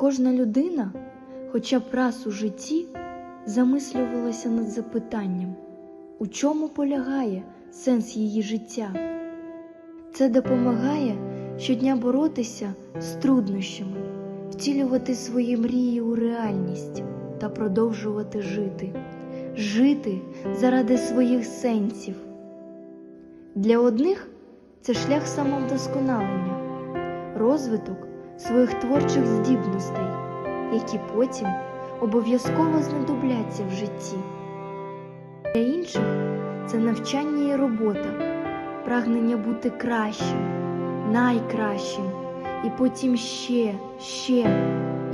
Кожна людина, хоча б раз у житті, замислювалася над запитанням, у чому полягає сенс її життя. Це допомагає щодня боротися з труднощами, втілювати свої мрії у реальність та продовжувати жити, жити заради своїх сенсів. Для одних це шлях самовдосконалення, розвиток своїх творчих здібностей, які потім обов'язково знадобляться в житті. Для інших це навчання і робота, прагнення бути кращим, найкращим, і потім ще, ще,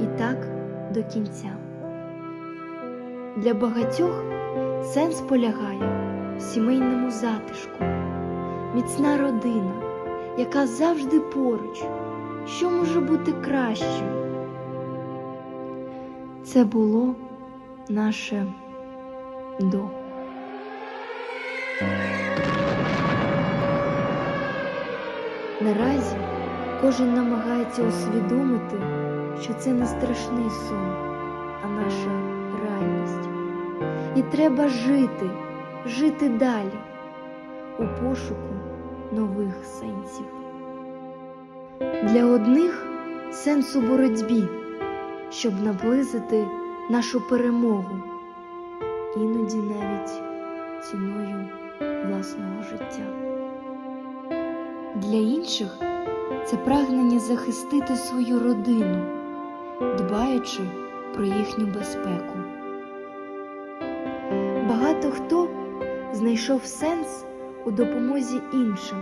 і так до кінця. Для багатьох сенс полягає в сімейному затишку, міцна родина, яка завжди поруч. Що може бути кращим? Це було наше до. Наразі кожен намагається усвідомити, що це не страшний сон, а наша реальність. І треба жити, жити далі у пошуку нових сенсів. Для одних сенс у боротьбі, щоб наблизити нашу перемогу, іноді навіть ціною власного життя. Для інших це прагнення захистити свою родину, дбаючи про їхню безпеку. Багато хто знайшов сенс у допомозі іншим,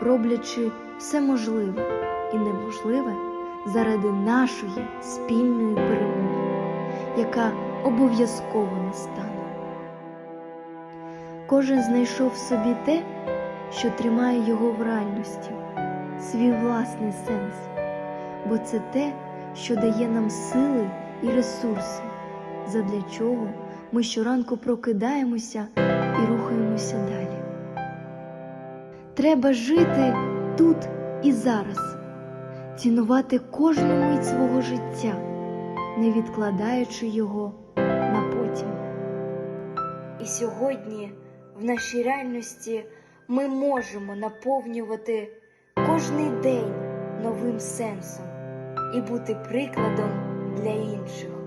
роблячи все можливе і неможливе заради нашої спільної перемоги, яка обов'язково настане. Кожен знайшов в собі те, що тримає його в реальності, свій власний сенс, бо це те, що дає нам сили і ресурси, задля чого ми щоранку прокидаємося і рухаємося далі. Треба жити тут і зараз, цінувати кожну мить свого життя, не відкладаючи його на потім. І сьогодні в нашій реальності ми можемо наповнювати кожний день новим сенсом і бути прикладом для інших.